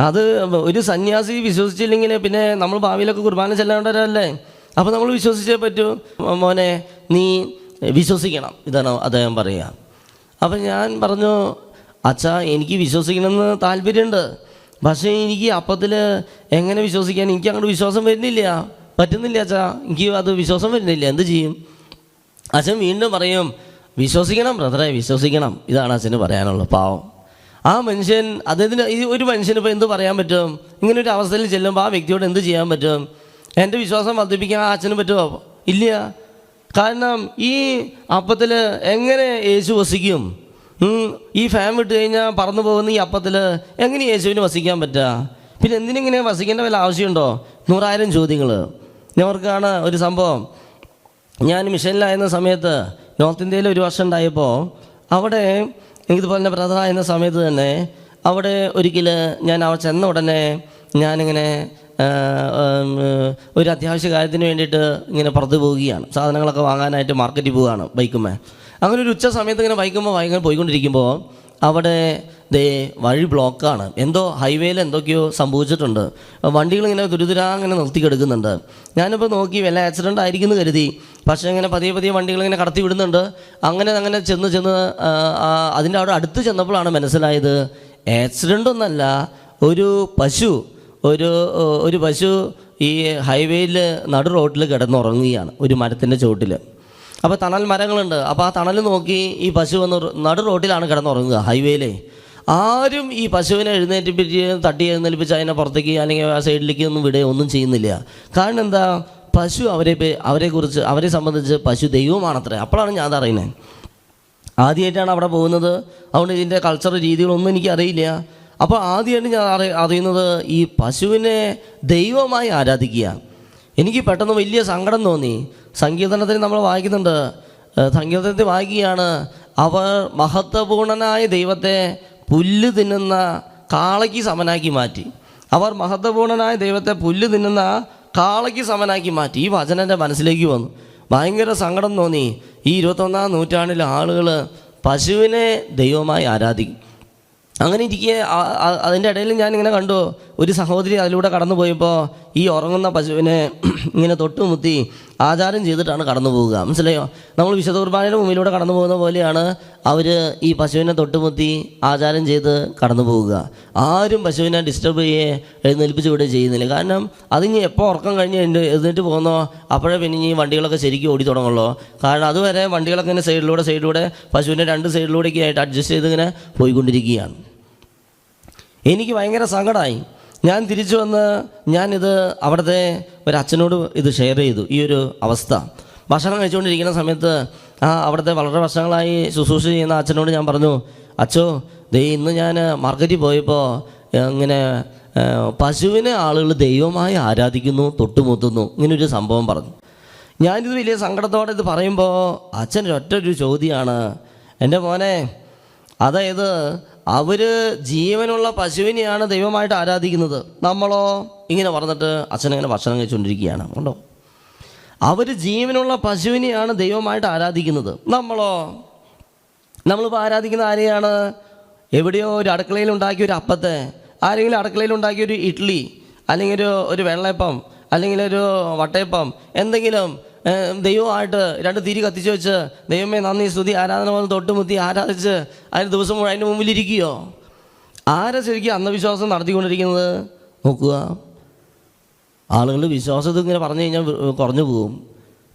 അത് ഒരു സന്യാസി വിശ്വസിച്ചില്ലെങ്കിൽ പിന്നെ നമ്മൾ ഭാവിയിലൊക്കെ കുർബാന ചെല്ലേണ്ടവരല്ലേ? അപ്പോൾ നമ്മൾ വിശ്വസിച്ചേ പറ്റൂ. മോനെ നീ വിശ്വസിക്കണം ഇതാണ് അദ്ദേഹം പറയുക. അപ്പം ഞാൻ പറഞ്ഞു അച്ഛാ എനിക്ക് വിശ്വസിക്കണമെന്ന് താല്പര്യമുണ്ട്. പക്ഷേ എനിക്ക് അപ്പത്തിൽ എങ്ങനെ വിശ്വസിക്കാൻ? എനിക്ക് അങ്ങോട്ട് വിശ്വാസം വരുന്നില്ല. പറ്റുന്നില്ല അച്ഛാ. എനിക്ക് അത് വിശ്വാസം വരുന്നില്ല. എന്ത് ചെയ്യും? അച്ഛൻ വീണ്ടും പറയും വിശ്വസിക്കണം ബ്രദറെ വിശ്വസിക്കണം. ഇതാണ് അച്ഛന് പറയാനുള്ളത് പാവം. ആ മനുഷ്യൻ അദ്ദേഹത്തിന് ഈ ഒരു മനുഷ്യന് ഇപ്പോൾ എന്ത് പറയാൻ പറ്റും? ഇങ്ങനെ ഒരു അവസ്ഥയിൽ ചെല്ലുമ്പോൾ ആ വ്യക്തിയോട് എന്ത് ചെയ്യാൻ പറ്റും? എന്റെ വിശ്വാസം വർദ്ധിപ്പിക്കാൻ ആ അച്ഛന് പറ്റുമോ? ഇല്ല. കാരണം ഈ അപ്പത്തിൽ എങ്ങനെ യേശു വസിക്കും? ഈ ഫാൻ വിട്ട് കഴിഞ്ഞാൽ പറന്നു പോകുന്ന ഈ അപ്പത്തിൽ എങ്ങനെ യേശുവിന് വസിക്കാൻ പറ്റുക പിന്നെ എന്തിനെങ്ങനെ വസിക്കേണ്ട വല്ല ആവശ്യമുണ്ടോ? നൂറായിരം ചോദ്യങ്ങൾ ഞവർക്കാണ് ഒരു സംഭവം. ഞാൻ മിഷനിലായിരുന്ന സമയത്ത് നോർത്ത് ഇന്ത്യയിൽ ഒരു വർഷം ഉണ്ടായപ്പോൾ അവിടെ ഇതുപോലെ തന്നെ ബ്രദറായിരുന്ന സമയത്ത് തന്നെ അവിടെ ഒരിക്കൽ ഞാൻ അവിടെ ചെന്ന ഉടനെ ഞാനിങ്ങനെ ഒരു അത്യാവശ്യ കാര്യത്തിന് വേണ്ടിയിട്ട് ഇങ്ങനെ പുറത്ത് പോവുകയാണ്. സാധനങ്ങളൊക്കെ വാങ്ങാനായിട്ട് മാർക്കറ്റിൽ പോവുകയാണ് ബൈക്കുമ്മേ. അങ്ങനെ ഒരു ഉച്ച സമയത്ത് ഇങ്ങനെ വൈകുമ്പോൾ വൈകുന്നേരം പോയിക്കൊണ്ടിരിക്കുമ്പോൾ അവിടെ ദേ വഴി ബ്ലോക്കാണ്. എന്തോ ഹൈവേയിൽ എന്തൊക്കെയോ സംഭവിച്ചിട്ടുണ്ട്. വണ്ടികൾ ഇങ്ങനെ ദുരിതുരാ അങ്ങനെ നിർത്തി കിടക്കുന്നുണ്ട്. ഞാനിപ്പോൾ നോക്കി വല്ല ആക്സിഡന്റ് ആയിരിക്കുന്നു കരുതി. പക്ഷേ ഇങ്ങനെ പതിയെ പതിയെ വണ്ടികൾ ഇങ്ങനെ കടത്തി വിടുന്നുണ്ട്. അങ്ങനെ അങ്ങനെ ചെന്ന് ചെന്ന് അതിന്റെ അവിടെ അടുത്ത് ചെന്നപ്പോഴാണ് മനസ്സിലായത് ആക്സിഡന്റ് ഒന്നല്ല ഒരു പശു ഒരു ഒരു പശു ഈ ഹൈവേയിൽ നടു റോഡിൽ കിടന്നുറങ്ങുകയാണ് ഒരു മരത്തിന്റെ ചുവട്ടിൽ അപ്പോൾ തണൽ മരങ്ങളുണ്ട്. അപ്പോൾ ആ തണൽ നോക്കി ഈ പശു വന്ന് നടു റോഡിലാണ് കിടന്നുറങ്ങുക ഹൈവേയിലേ. ആരും ഈ പശുവിനെ എഴുന്നേറ്റിപ്പിച്ച് തട്ടി എഴുന്നേൽപ്പിച്ച് അതിനെ പുറത്തേക്ക് അല്ലെങ്കിൽ ആ സൈഡിലേക്ക് ഒന്നും വിടുക ഒന്നും ചെയ്യുന്നില്ല. കാരണം എന്താ? പശു അവരെ അവരെക്കുറിച്ച് അവരെ സംബന്ധിച്ച് പശു ദൈവമാണത്രേ. അപ്പോഴാണ് ഞാൻ അതറിയുന്നത് ആദ്യമായിട്ടാണ് അവിടെ പോകുന്നത്. അതുകൊണ്ട് ഇതിന്റെ കൾച്ചർ രീതികളൊന്നും എനിക്ക് അറിയില്ല അപ്പോൾ ആദ്യമായിട്ട് ഞാൻ അറി അറിയുന്നത് ഈ പശുവിനെ ദൈവമായി ആരാധിക്കുക. എനിക്ക് പെട്ടെന്ന് വലിയ സങ്കടം തോന്നി. സങ്കീർത്തനത്തിൽ നമ്മൾ വായിക്കുന്നുണ്ട് സങ്കീർത്തനത്തിൽ വായിക്കുകയാണ് അവർ മഹത്വപൂർണനായ ദൈവത്തെ പുല്ല് തിന്നുന്ന കാളയ്ക്ക് സമനാക്കി മാറ്റി. അവർ മഹത്വപൂർണനായ ദൈവത്തെ പുല്ല് തിന്നുന്ന കാളയ്ക്ക് സമനാക്കി മാറ്റി. ഈ വചനം എന്റെ മനസ്സിലേക്ക് വന്നു. ഭയങ്കര സങ്കടം തോന്നി. ഈ ഇരുപത്തൊന്നാം നൂറ്റാണ്ടിൽ ആളുകൾ പശുവിനെ ദൈവമായി ആരാധിക്കും. അങ്ങനെ ഇരിക്കെ അതിന്റെ ഇടയിൽ ഞാൻ ഇങ്ങനെ കണ്ടു ഒരു സഹോദരി അതിലൂടെ കടന്നു പോയപ്പോൾ ഈ ഉറങ്ങുന്ന പശുവിനെ ഇങ്ങനെ തൊട്ടുമുത്തി ആചാരം ചെയ്തിട്ടാണ് കടന്നു പോവുക. മനസ്സിലായോ? നമ്മൾ വിശുദ്ധ കുർബാനയുടെ മുമ്പിലൂടെ കടന്നു പോകുന്ന പോലെയാണ് അവർ ഈ പശുവിനെ തൊട്ടുമുത്തി ആചാരം ചെയ്ത് കടന്നു പോവുക. ആരും പശുവിനെ ഡിസ്റ്റർബ് ചെയ്യേ എഴുന്നേൽപ്പിച്ച് വിടുകയോ ചെയ്യുന്നില്ല. കാരണം അതിന് എപ്പോൾ ഉറക്കം കഴിഞ്ഞ് എഴുന്ന- എഴുന്നേറ്റ് പോകുന്നോ അപ്പോഴേ പിന്നെ ഈ വണ്ടികളൊക്കെ ശരിക്കും ഓടി തുടങ്ങുള്ളൂ. കാരണം അതുവരെ വണ്ടികളൊക്കെ ഇങ്ങനെ സൈഡിലൂടെ സൈഡിലൂടെ പശുവിന്റെ രണ്ട് സൈഡിലൂടെയൊക്കെ ആയിട്ട് അഡ്ജസ്റ്റ് ചെയ്ത് ഇങ്ങനെ പോയിക്കൊണ്ടിരിക്കുകയാണ്. എനിക്ക് ഭയങ്കര സങ്കടമായി ഞാൻ തിരിച്ചു വന്ന് ഞാനിത് അവിടുത്തെ ഒരു അച്ഛനോട് ഇത് ഷെയർ ചെയ്തു. ഈ ഒരു അവസ്ഥ. ഭക്ഷണം കഴിച്ചുകൊണ്ടിരിക്കുന്ന സമയത്ത് ആ അവിടുത്തെ വളരെ വർഷങ്ങളായി ശുശ്രൂഷ ചെയ്യുന്ന അച്ഛനോട് ഞാൻ പറഞ്ഞു അച്ഛോ ദേ ഇന്ന് ഞാൻ മാർക്കറ്റിൽ പോയപ്പോൾ ഇങ്ങനെ പശുവിനെ ആളുകൾ ദൈവമായി ആരാധിക്കുന്നു തൊട്ടുമുത്തുന്നു ഇങ്ങനൊരു സംഭവം പറഞ്ഞു. ഞാനിത് വലിയ സങ്കടത്തോടെ ഇത് പറയുമ്പോൾ അച്ഛൻ ഒറ്റ ഒരു ചോദ്യമാണ്. എന്റെ മോനെ അതായത് അവർ ജീവനുള്ള പശുവിനെയാണ് ദൈവമായിട്ട് ആരാധിക്കുന്നത്. നമ്മളോ? ഇങ്ങനെ പറഞ്ഞിട്ട് അച്ഛനങ്ങനെ ഭക്ഷണം കഴിച്ചുകൊണ്ടിരിക്കുകയാണ്. ഉണ്ടോ? അവർ ജീവനുള്ള പശുവിനെയാണ് ദൈവമായിട്ട് ആരാധിക്കുന്നത്. നമ്മളോ? നമ്മളിപ്പോൾ ആരാധിക്കുന്ന ആരെയാണ്? എവിടെയോ ഒരു അടുക്കളയിൽ ഉണ്ടാക്കിയ ഒരു അപ്പത്തെ ആരെങ്കിലും അടുക്കളയിൽ ഉണ്ടാക്കിയ ഒരു ഇഡ്ഡലി അല്ലെങ്കിൽ ഒരു ഒരു വെള്ളയപ്പം അല്ലെങ്കിൽ ഒരു വട്ടയപ്പം എന്തെങ്കിലും ദൈവമായിട്ട് രണ്ട് തിരി കത്തിച്ചു വെച്ച് ദൈവമേ നന്ദി സ്തുതി ആരാധന വന്ന് തൊട്ടുമുത്തി ആരാധിച്ച് അതിന് ദിവസം മുഴുവൻ അതിന്റെ മുമ്പിലിരിക്കുകയോ ആരാ ശരിക്കും അന്ധവിശ്വാസം നടത്തിക്കൊണ്ടിരിക്കുന്നത്? നോക്കുക. ആളുകളുടെ വിശ്വാസത്തിൽ ഇങ്ങനെ പറഞ്ഞു കഴിഞ്ഞാൽ കുറഞ്ഞു പോകും.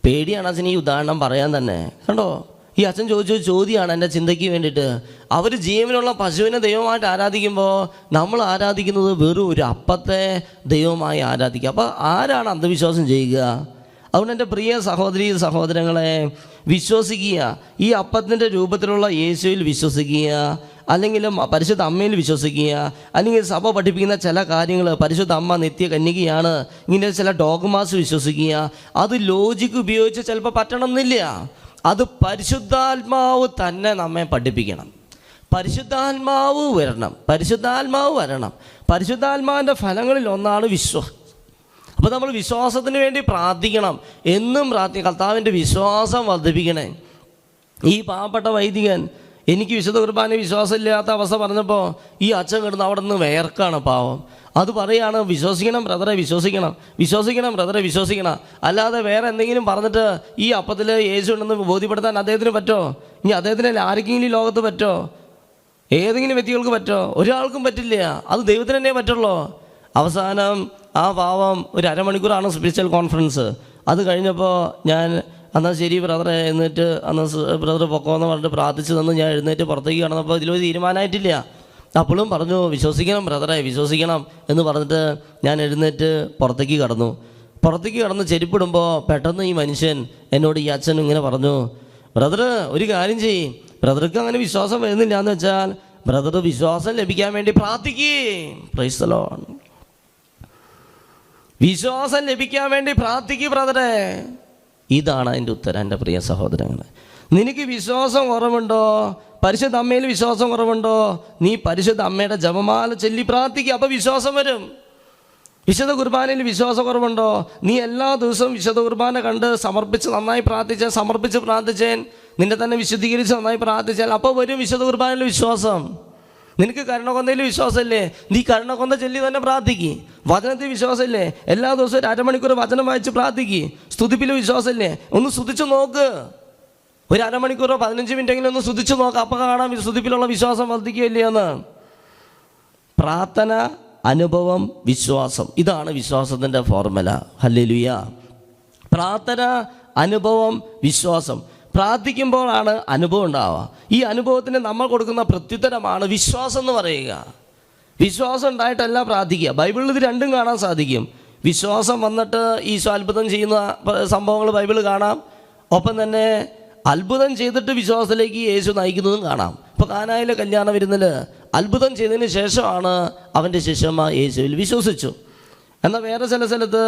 പേടിയാണ് അച്ഛൻ ഈ ഉദാഹരണം പറയാൻ തന്നെ. കണ്ടോ? ഈ അച്ഛൻ ചോദിച്ച ചോദ്യമാണ് എന്റെ ചിന്തയ്ക്ക് വേണ്ടിയിട്ട്. അവർ ജീവനുള്ള പശുവിനെ ദൈവമായിട്ട് ആരാധിക്കുമ്പോൾ നമ്മൾ ആരാധിക്കുന്നത് വെറും ഒരു അപ്പത്തെ ദൈവമായി ആരാധിക്കുക. അപ്പോൾ ആരാണ് അന്ധവിശ്വാസം ചെയ്യുക? അതുകൊണ്ട് എന്റെ പ്രിയ സഹോദരി സഹോദരങ്ങളെ വിശ്വസിക്കുക. ഈ അപ്പത്തിന്റെ രൂപത്തിലുള്ള യേശുവിൽ വിശ്വസിക്കുക. അല്ലെങ്കിൽ പരിശുദ്ധ അമ്മയിൽ വിശ്വസിക്കുക. അല്ലെങ്കിൽ സഭ പഠിപ്പിക്കുന്ന ചില കാര്യങ്ങൾ പരിശുദ്ധ അമ്മ നിത്യ കന്യകയാണ് ഇങ്ങനെ ചില ഡോഗ്മാസ് വിശ്വസിക്കുക. അത് ലോജിക്ക് ഉപയോഗിച്ച് ചിലപ്പോൾ പറ്റണമെന്നില്ല. അത് പരിശുദ്ധാത്മാവ് തന്നെ നമ്മെ പഠിപ്പിക്കണം. പരിശുദ്ധാത്മാവ് വരണം. പരിശുദ്ധാത്മാവ് വരണം. പരിശുദ്ധാത്മാവിന്റെ ഫലങ്ങളിൽ ഒന്നാണ് വിശ്വാസം അപ്പോൾ നമ്മൾ വിശ്വാസത്തിന് വേണ്ടി പ്രാർത്ഥിക്കണം. എന്നും പ്രാർത്ഥിക്കണം കർത്താവിന്റെ വിശ്വാസം വർദ്ധിപ്പിക്കണേ. ഈ പാവപ്പെട്ട വൈദികൻ എനിക്ക് വിശുദ്ധ കുർബാന വിശ്വാസമില്ലാത്ത അവസ്ഥ പറഞ്ഞപ്പോൾ ഈ അച്ഛൻ കിടന്ന് അവിടെ നിന്ന് വേർക്കാണ് പാവം. അത് പറയാണ് വിശ്വസിക്കണം ബ്രദറെ വിശ്വസിക്കണം. വിശ്വസിക്കണം ബ്രദറെ വിശ്വസിക്കണം. അല്ലാതെ വേറെ എന്തെങ്കിലും പറഞ്ഞിട്ട് ഈ അപ്പത്തിൽ യേശു ഉണ്ടെന്ന് ബോധ്യപ്പെടുത്താൻ അദ്ദേഹത്തിന് പറ്റോ? ഇനി അദ്ദേഹത്തിന് ആർക്കെങ്കിലും ഈ ലോകത്ത് പറ്റോ? ഏതെങ്കിലും വ്യക്തികൾക്ക് പറ്റോ? ഒരാൾക്കും പറ്റില്ല. അത് ദൈവത്തിന് തന്നെ പറ്റുള്ളൂ. അവസാനം ആ പാവം ഒരു അരമണിക്കൂറാണ് സ്പിരിച്വൽ കോൺഫറൻസ് അത് കഴിഞ്ഞപ്പോൾ ഞാൻ എന്നാൽ ശരി ബ്രദറെ എന്നിട്ട് അന്ന് ബ്രദർ പൊക്കോന്ന് പറഞ്ഞിട്ട് പ്രാർത്ഥിച്ചു തന്ന് ഞാൻ എഴുന്നേറ്റ് പുറത്തേക്ക് കടന്നപ്പോൾ ഇതിലൊരു തീരുമാനമായിട്ടില്ല അപ്പോഴും പറഞ്ഞു വിശ്വസിക്കണം ബ്രദറെ വിശ്വസിക്കണം എന്ന് പറഞ്ഞിട്ട് ഞാൻ എഴുന്നേറ്റ് പുറത്തേക്ക് കടന്നു. പുറത്തേക്ക് കടന്ന് ചെരുപ്പിടുമ്പോൾ പെട്ടെന്ന് ഈ മനുഷ്യൻ എന്നോട് ഈ അച്ഛൻ ഇങ്ങനെ പറഞ്ഞു ബ്രദർ ഒരു കാര്യം ചെയ്യ്. ബ്രദർക്ക് അങ്ങനെ വിശ്വാസം വരുന്നില്ല എന്ന് വെച്ചാൽ ബ്രദർ വിശ്വാസം ലഭിക്കാൻ വേണ്ടി പ്രാർത്ഥിക്കേ. പ്രൈസ് പ്രൈസ്തലോൺ വിശ്വാസം ലഭിക്കാൻ വേണ്ടി പ്രാർത്ഥിക്കൂ ബ്രദറെ. ഇതാണ് അതിന്റെ ഉത്തരം എന്റെ പ്രിയ സഹോദരങ്ങളെ. നിനക്ക് വിശ്വാസം കുറവുണ്ടോ? പരിശുദ്ധ അമ്മയിൽ വിശ്വാസം കുറവുണ്ടോ? നീ പരിശുദ്ധ അമ്മയുടെ ജപമാല ചൊല്ലി പ്രാർത്ഥിക്കുക അപ്പോൾ വിശ്വാസം വരും. വിശുദ്ധ കുർബാനയിൽ വിശ്വാസം കുറവുണ്ടോ? നീ എല്ലാ ദിവസവും വിശുദ്ധ കുർബാന കണ്ട് സമർപ്പിച്ച് നന്നായി പ്രാർത്ഥിച്ച സമർപ്പിച്ച് പ്രാർത്ഥിച്ചേൻ. നിന്നെ തന്നെ വിശുദ്ധീകരിച്ച് നന്നായി പ്രാർത്ഥിച്ചാൽ അപ്പോൾ വരും വിശുദ്ധ കുർബാനയിൽ വിശ്വാസം. നിനക്ക് കരുണകൊന്തയിൽ വിശ്വാസമില്ലേ? നീ കരുണകൊന്ത ചൊല്ലി തന്നെ പ്രാർത്ഥിക്കുക വചനത്തിൽ വിശ്വാസമില്ലേ? എല്ലാ ദിവസവും ഒരു അരമണിക്കൂർ വചനം വായിച്ച് പ്രാർത്ഥിക്കുക സ്തുതിപ്പിൽ വിശ്വാസമില്ലേ? ഒന്ന് സ്തുതിച്ചു നോക്ക്. ഒരു അരമണിക്കൂറോ പതിനഞ്ച് മിനിറ്റെങ്കിലും ഒന്ന് സ്തുതിച്ചു നോക്ക്. അപ്പം കാണാം സ്തുതിപ്പിലുള്ള വിശ്വാസം വർദ്ധിക്കുകയില്ലേ എന്ന്. പ്രാർത്ഥന അനുഭവം വിശ്വാസം. ഇതാണ് വിശ്വാസത്തിന്റെ ഫോർമുല. ഹല്ലേലൂയ. പ്രാർത്ഥന അനുഭവം വിശ്വാസം. പ്രാർത്ഥിക്കുമ്പോഴാണ് അനുഭവം ഉണ്ടാവുക. ഈ അനുഭവത്തിന് നമ്മൾ കൊടുക്കുന്ന പ്രത്യുത്തരമാണ് വിശ്വാസം എന്ന് പറയുക. വിശ്വാസം ഉണ്ടായിട്ടല്ല പ്രാർത്ഥിക്കുക. ബൈബിളിൽ ഇത് രണ്ടും കാണാൻ സാധിക്കും. വിശ്വാസം വന്നിട്ട് ഈ അത്ഭുതം ചെയ്യുന്ന സംഭവങ്ങൾ ബൈബിൾ കാണാം. ഒപ്പം തന്നെ അത്ഭുതം ചെയ്തിട്ട് വിശ്വാസത്തിലേക്ക് യേശു നയിക്കുന്നതും കാണാം. ഇപ്പോൾ കാനായിലെ കല്യാണ വിരുന്നിൽ അത്ഭുതം ചെയ്തതിന് ശേഷമാണ് അവന്റെ ശിഷ്യന്മാർ യേശുവിൽ വിശ്വസിച്ചു. എന്നാൽ വേറെ ചില സ്ഥലത്ത്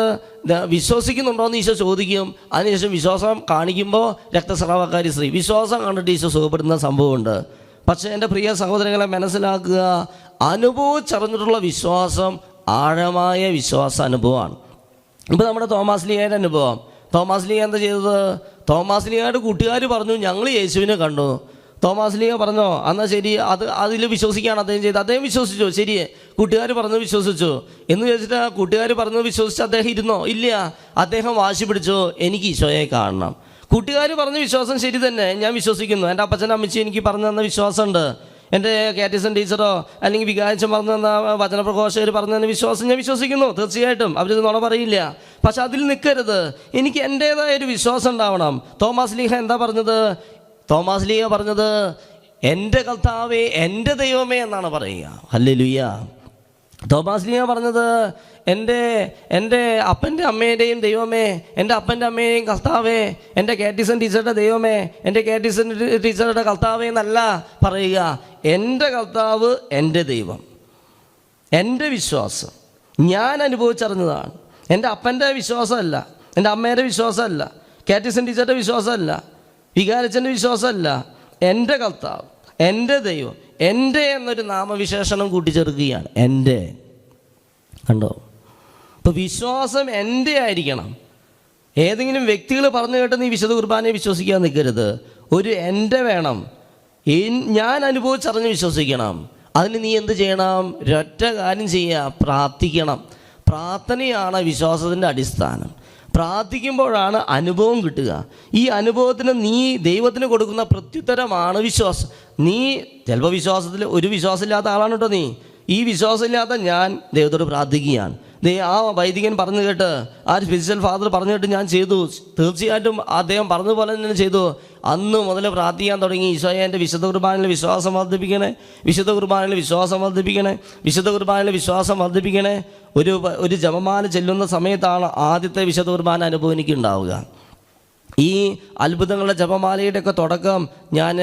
വിശ്വസിക്കുന്നുണ്ടോ എന്ന് ഈശോ ചോദിക്കും. അതിനുശേഷം വിശ്വാസം കാണിക്കുമ്പോൾ രക്തസ്രാവക്കാരി സ്ത്രീ വിശ്വാസം കണ്ടിട്ട് ഈശോ സുഖപ്പെടുന്ന സംഭവമുണ്ട്. പക്ഷേ എന്റെ പ്രിയ സഹോദരങ്ങളെ മനസ്സിലാക്കുക അനുഭവിച്ചറിഞ്ഞിട്ടുള്ള വിശ്വാസം ആഴമായ വിശ്വാസ അനുഭവമാണ്. ഇപ്പോൾ നമ്മുടെ തോമാസ് ലിയയുടെ അനുഭവം. തോമാസ് ലിയ എന്താ ചെയ്തത്? തോമാസ് ലിയയുടെ കൂട്ടുകാർ പറഞ്ഞു ഞങ്ങൾ യേശുവിനെ കണ്ടു. തോമാസ് ലിയ പറഞ്ഞോ എന്നാൽ ശരി അത് അതിൽ വിശ്വസിക്കുകയാണ് അദ്ദേഹം ചെയ്തത്. അദ്ദേഹം വിശ്വസിച്ചു ശരി കൂട്ടുകാർ പറഞ്ഞു വിശ്വസിച്ചു. എന്ന് ചോദിച്ചിട്ട് ആ കൂട്ടുകാർ പറഞ്ഞു വിശ്വസിച്ച് അദ്ദേഹം ഇരുന്നോ? ഇല്ല. അദ്ദേഹം വാശി പിടിച്ചോ. എനിക്ക് ഈശോയെ കാണണം. കൂട്ടുകാർ പറഞ്ഞ വിശ്വാസം ശരി തന്നെ. ഞാൻ വിശ്വസിക്കുന്നു. എന്റെ അപ്പച്ചൻ അമ്മച്ചി എനിക്ക് പറഞ്ഞു തന്ന വിശ്വാസമുണ്ട്. എന്റെ കാറ്റിസൺ ടീച്ചറോ അല്ലെങ്കിൽ വികാരിച്ചൻ പറഞ്ഞു തന്ന വചനപ്രഘോഷകർ പറഞ്ഞു തന്ന വിശ്വാസം ഞാൻ വിശ്വസിക്കുന്നു. തീർച്ചയായിട്ടും. അവരിത് നുണ പറയില്ല. പക്ഷെ അതിൽ നിൽക്കരുത് എനിക്ക് എന്റേതായ ഒരു വിശ്വാസം ഉണ്ടാവണം. തോമസ് ലീഹ എന്താ പറഞ്ഞത്? തോമസ് ലീഹ പറഞ്ഞത് എന്റെ കർത്താവേ എന്റെ ദൈവമേ എന്നാണ് പറയുക. അല്ലേ ലുയ്യ തോമാസ് ലീഹ പറഞ്ഞത് എന്റെ എന്റെ അപ്പന്റെ അമ്മേന്റെയും ദൈവമേ എന്റെ അപ്പന്റെ അമ്മേന്റെയും കർത്താവേ എന്റെ കാറ്റിസൺ ടീച്ചറുടെ ദൈവമേ എന്റെ കാറ്റിസൺ ടീച്ചറുടെ കർത്താവേ എന്നല്ല പറയുക. എന്റെ കർത്താവ് എന്റെ ദൈവം. എന്റെ വിശ്വാസം. ഞാൻ അനുഭവിച്ചറിഞ്ഞതാണ്. എന്റെ അപ്പന്റെ വിശ്വാസമല്ല എന്റെ അമ്മേന്റെ വിശ്വാസമല്ല കാറ്റിസൺ ടീച്ചറുടെ വിശ്വാസമല്ല വികാരച്ചന്റെ വിശ്വാസമല്ല. എന്റെ കർത്താവ് എന്റെ ദൈവം എന്റെ എന്നൊരു നാമവിശേഷണം കൂട്ടിച്ചേർക്കുകയാണ്. എന്റെ. കണ്ടോ? അപ്പോൾ വിശ്വാസം എന്റെ ആയിരിക്കണം. ഏതെങ്കിലും വ്യക്തികൾ പറഞ്ഞു കേട്ട് നീ വിശുദ്ധ കുർബാനയെ വിശ്വസിക്കാൻ നിൽക്കരുത്. ഒരു എന്റെ വേണം. ഞാൻ അനുഭവിച്ചറിഞ്ഞ് വിശ്വസിക്കണം. അതിന് നീ എന്ത് ചെയ്യണം? ഒരൊറ്റ കാര്യം ചെയ്യുക. പ്രാർത്ഥിക്കണം. പ്രാർത്ഥനയാണ് വിശ്വാസത്തിന്റെ അടിസ്ഥാനം. പ്രാർത്ഥിക്കുമ്പോഴാണ് അനുഭവം കിട്ടുക. ഈ അനുഭവത്തിന് നീ ദൈവത്തിന് കൊടുക്കുന്ന പ്രത്യുത്തരമാണ് വിശ്വാസം. നീ ചിലപ്പോൾ വിശ്വാസത്തിൽ ഒരു വിശ്വാസമില്ലാത്ത ആളാണ് കേട്ടോ നീ. ഈ വിശ്വാസമില്ലാത്ത ഞാൻ ദൈവത്തോട് പ്രാർത്ഥിക്കുകയാണ്. ദേ ആ വൈദികൻ പറഞ്ഞു കേട്ട് ആ ഫിസിക്കൽ ഫാദർ പറഞ്ഞു കേട്ട് ഞാൻ ചെയ്തു. തീർച്ചയായിട്ടും അദ്ദേഹം പറഞ്ഞ പോലെ തന്നെ ചെയ്തു. അന്ന് മുതൽ പ്രാർത്ഥിക്കാൻ തുടങ്ങി. ഈശോയെ എന്റെ വിശുദ്ധ കുർബാനയിൽ വിശ്വാസം വർദ്ധിപ്പിക്കണേ. വിശുദ്ധ കുർബാനയിൽ വിശ്വാസം വർദ്ധിപ്പിക്കണേ. വിശുദ്ധ കുർബാനയിൽ വിശ്വാസം വർദ്ധിപ്പിക്കണേ. ഒരു ഒരു ജപമാല ചെല്ലുന്ന സമയത്താണ് ആദ്യത്തെ വിശുദ്ധ കുർബാന അനുഭവം എനിക്ക് ഉണ്ടാവുക ഈ അത്ഭുതങ്ങളുടെ ജപമാലയുടെയൊക്കെ തുടക്കം ഞാൻ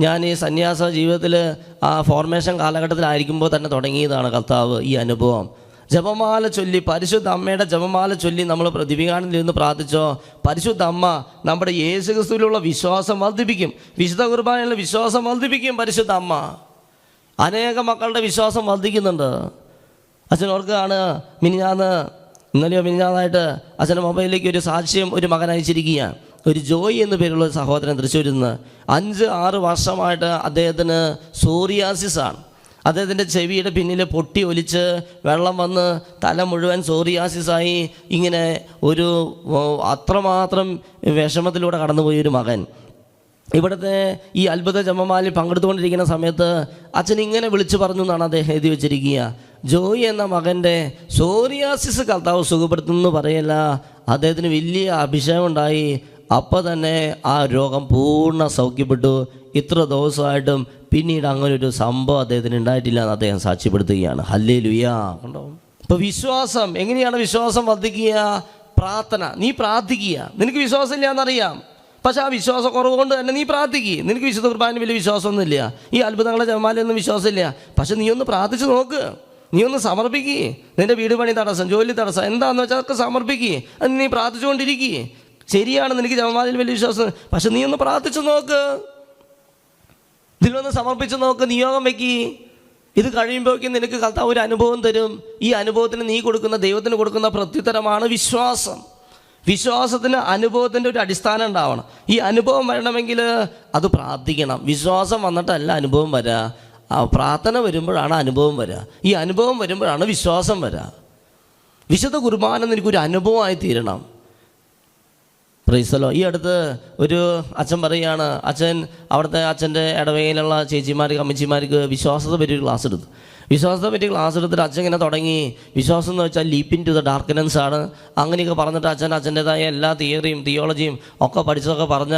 ഞാൻ ഈ സന്യാസ ജീവിതത്തിൽ ആ ഫോർമേഷൻ കാലഘട്ടത്തിലായിരിക്കുമ്പോൾ തന്നെ തുടങ്ങിയതാണ് കർത്താവ് ഈ അനുഭവം. ജപമാല ചൊല്ലി പരിശുദ്ധ അമ്മയുടെ ജപമാല ചൊല്ലി നമ്മൾ പ്രതിഭികാണിൽ നിന്ന് പ്രാർത്ഥിച്ചോ? പരിശുദ്ധ അമ്മ നമ്മുടെ യേശു ക്രിസ്തുവിലുള്ള വിശ്വാസം വർദ്ധിപ്പിക്കും. വിശുദ്ധ കുർബാനയിലുള്ള വിശ്വാസം വർദ്ധിപ്പിക്കും പരിശുദ്ധ അമ്മ. അനേക മക്കളുടെ വിശ്വാസം വർദ്ധിക്കുന്നുണ്ട്. അച്ഛൻ ഓർക്കുകയാണ് മിനിഞ്ഞാന്ന് ഇന്നലെയോ മിനിഞ്ഞാന്നായിട്ട് അച്ഛന്റെ മൊബൈലിലേക്ക് ഒരു സാക്ഷ്യം ഒരു മകൻ അയച്ചിരിക്കുകയാണ്. ഒരു ജോയി എന്നു പേരുള്ള സഹോദരൻ തൃശ്ശൂരിൽ നിന്ന് അഞ്ച് ആറ് വർഷമായിട്ട് അദ്ദേഹത്തിന് സോറിയാസിസ് ആണ് അദ്ദേഹത്തിന്റെ ചെവിയുടെ പിന്നിൽ പൊട്ടി ഒലിച്ച് വെള്ളം വന്ന് തല മുഴുവൻ സോറിയാസിസായി ഇങ്ങനെ ഒരു അത്രമാത്രം വിഷമത്തിലൂടെ കടന്നുപോയ ഒരു മകൻ. ഇവിടുത്തെ ഈ അത്ഭുത ജമ്മമാലി പങ്കെടുത്തുകൊണ്ടിരിക്കുന്ന സമയത്ത് അച്ഛൻ ഇങ്ങനെ വിളിച്ചു പറഞ്ഞു എന്നാണ് അദ്ദേഹം എഴുതി വെച്ചിരിക്കുക. ജോയി എന്ന മകന്റെ സോറിയാസിസ് കർത്താവ് സുഖപ്പെടുത്തുന്നു പറയല്ല. അദ്ദേഹത്തിന് വലിയ അഭിഷേകം ഉണ്ടായി. അപ്പോൾ തന്നെ ആ രോഗം പൂർണ സൗഖ്യപ്പെട്ടു. ഇത്ര ദിവസമായിട്ടും പിന്നീട് അങ്ങനെ ഒരു സംഭവം അദ്ദേഹത്തിന് ഉണ്ടായിട്ടില്ല എന്ന് അദ്ദേഹം സാക്ഷ്യപ്പെടുത്തുകയാണ്. ഹല്ലേ ലുയാ ഉണ്ടോ ഇപ്പൊ വിശ്വാസം എങ്ങനെയാണ് വിശ്വാസം വർദ്ധിക്കുക? പ്രാർത്ഥന നീ പ്രാർത്ഥിക്കുക. നിനക്ക് വിശ്വാസം ഇല്ല എന്നറിയാം പക്ഷെ ആ വിശ്വാസക്കുറവ് കൊണ്ട് തന്നെ നീ പ്രാർത്ഥിക്കുക നിനക്ക് വിശുദ്ധ കുർബാന വലിയ വിശ്വാസമൊന്നുമില്ല. ഈ അത്ഭുതങ്ങളെ ജമാലൊന്നും വിശ്വാസമില്ല. പക്ഷെ നീ ഒന്ന് പ്രാർത്ഥിച്ച് നോക്ക്. നീ ഒന്ന് സമർപ്പിക്കുക നിന്റെ വീട് പണി തടസ്സം ജോലി തടസ്സം എന്താണെന്ന് വെച്ചാൽ അതൊക്കെ സമർപ്പിക്കുക അത് നീ പ്രാർത്ഥിച്ചുകൊണ്ടിരിക്കുക ശരിയാണ് നിനക്ക് ജമാലിൽ വലിയ വിശ്വാസം. പക്ഷെ നീ ഒന്ന് പ്രാർത്ഥിച്ചു നോക്ക്. ഇതിലൊന്ന് സമർപ്പിച്ച് നോക്ക് നിയോഗം വെക്കി. ഇത് കഴിയുമ്പോഴേക്കും നിനക്ക് കർത്താവ് ഒരു അനുഭവം തരും. ഈ അനുഭവത്തിന് നീ കൊടുക്കുന്ന ദൈവത്തിന് കൊടുക്കുന്ന പ്രത്യുത്തരമാണ് വിശ്വാസം. വിശ്വാസത്തിന് അനുഭവത്തിന്റെ ഒരു അടിസ്ഥാനം ഉണ്ടാവണം. ഈ അനുഭവം വരണമെങ്കിൽ അത് പ്രാർത്ഥിക്കണം. വിശ്വാസം വന്നിട്ടല്ല അനുഭവം വരിക പ്രാർത്ഥന വരുമ്പോഴാണ് അനുഭവം വരിക ഈ അനുഭവം വരുമ്പോഴാണ് വിശ്വാസം വരിക വിശുദ്ധ കുർബാന നിനക്കൊരു അനുഭവമായി തീരണം. പ്രൈസലോ ഈ അടുത്ത് ഒരു അച്ഛൻ പറയുകയാണ് അച്ഛൻ അവിടുത്തെ അച്ഛന്റെ ഇടവകയിലുള്ള ചേച്ചിമാർക്ക് അമ്മച്ചിമാർക്ക് വിശ്വാസത്തെ പറ്റി ഒരു ക്ലാസ് എടുത്തു. വിശ്വാസത്തെ പറ്റി ക്ലാസ് എടുത്തിട്ട് അച്ഛൻ ഇങ്ങനെ തുടങ്ങി. വിശ്വാസം എന്ന് വെച്ചാൽ leap into the darkness ആണ്. അങ്ങനെയൊക്കെ പറഞ്ഞിട്ട് അച്ഛൻ അച്ഛന്റെതായ എല്ലാ തിയറിയും തിയോളജിയും ഒക്കെ പഠിച്ചതൊക്കെ പറഞ്ഞ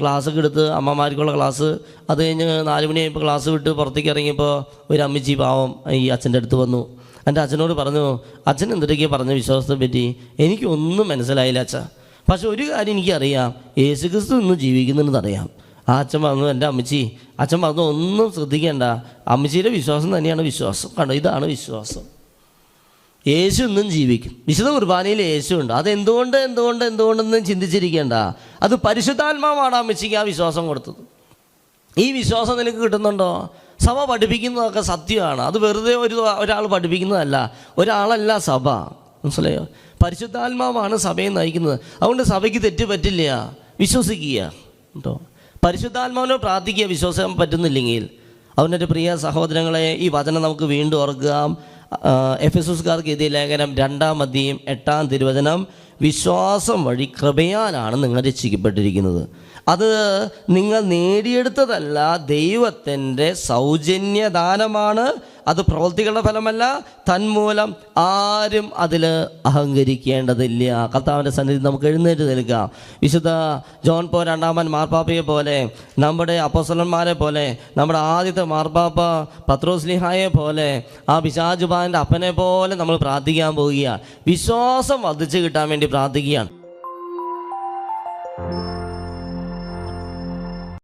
ക്ലാസ്സൊക്കെ എടുത്ത് അമ്മമാർക്കുള്ള ക്ലാസ് അത് കഴിഞ്ഞ് നാല് മണിയായപ്പോൾ ക്ലാസ് വിട്ട് പുറത്തേക്ക് ഇറങ്ങിയപ്പോൾ ഒരു അമ്മച്ചി പാവം ഈ അച്ഛന്റെ അടുത്ത് വന്നു. എന്റെ അച്ഛനോട് പറഞ്ഞു അച്ഛൻ എന്തൊക്കെയാണ് പറഞ്ഞ വിശ്വാസത്തെ പറ്റി. എനിക്കൊന്നും മനസ്സിലായില്ല അച്ഛാ. പക്ഷെ ഒരു കാര്യം എനിക്കറിയാം. യേശു ക്രിസ്തു ഇന്ന് ജീവിക്കുന്നുണ്ടെന്ന് അറിയാം ആ അച്ഛൻ പറഞ്ഞു എന്റെ അമ്മച്ചി അച്ഛൻ പറഞ്ഞു ഒന്നും ശ്രദ്ധിക്കേണ്ട. അമ്മച്ചിയുടെ വിശ്വാസം തന്നെയാണ് വിശ്വാസം. കണ്ടോ ഇതാണ് വിശ്വാസം. യേശു ഇന്നും ജീവിക്കും. വിശുദ്ധ കുർബാനയിൽ യേശു ഉണ്ട്. അത് എന്തുകൊണ്ട് എന്തുകൊണ്ട് എന്തുകൊണ്ടെന്നും ചിന്തിച്ചിരിക്കേണ്ട. അത് പരിശുദ്ധാത്മാവാണ് അമ്മച്ചിക്ക് ആ വിശ്വാസം കൊടുത്തത്. ഈ വിശ്വാസം നിനക്ക് കിട്ടുന്നുണ്ടോ? സഭ പഠിപ്പിക്കുന്നതൊക്കെ സത്യമാണ്. അത് വെറുതെ ഒരു ഒരാൾ പഠിപ്പിക്കുന്നതല്ല. ഒരാളല്ല സഭ. മനസ്സിലായോ? പരിശുദ്ധാത്മാവാണ് സഭയെ നയിക്കുന്നത്. അതുകൊണ്ട് സഭയ്ക്ക് തെറ്റ് പറ്റില്ല. വിശ്വസിക്കുക. കേട്ടോ പരിശുദ്ധാത്മാവിനെ പ്രാർത്ഥിക്കുക. വിശ്വസിക്കാൻ പറ്റുന്നില്ലെങ്കിൽ. അവന്റെ പ്രിയ സഹോദരങ്ങളെ ഈ വചനം നമുക്ക് വീണ്ടും ഓർക്കുക. എഫ് എസ് എസ്കാർക്ക് എഴുതിയ ലേഖനം രണ്ടാം അധ്യയം എട്ടാം തിരുവചനം വിശ്വാസം വഴി കൃപയാലാണ് നിങ്ങൾ രക്ഷിക്കപ്പെട്ടിരിക്കുന്നത്. അത് നിങ്ങൾ നേടിയെടുത്തതല്ല ദൈവത്തിന്റെ സൗജന്യദാനമാണ്. അത് പ്രവൃത്തികളുടെ ഫലമല്ല തന്മൂലം ആരും അതിൽ അഹങ്കരിക്കേണ്ടതില്ല. കർത്താവിന്റെ സന്നിധി നമുക്ക് എഴുന്നേറ്റ് നൽകുക വിശുദ്ധ ജോൺ പോ രണ്ടാമൻ മാർപ്പാപ്പയെ പോലെ നമ്മുടെ അപ്പസലന്മാരെ പോലെ നമ്മുടെ ആദ്യത്തെ മാർപ്പാപ്പ പത്രോസ്ലിഹായെ പോലെ ആ പിശാജുബാന്റെ അപ്പനെ പോലെ നമ്മൾ പ്രാർത്ഥിക്കാൻ പോവുകയാണ്. വിശ്വാസം വർദ്ധിച്ചു കിട്ടാൻ വേണ്ടി പ്രാർത്ഥിക്കുകയാണ്.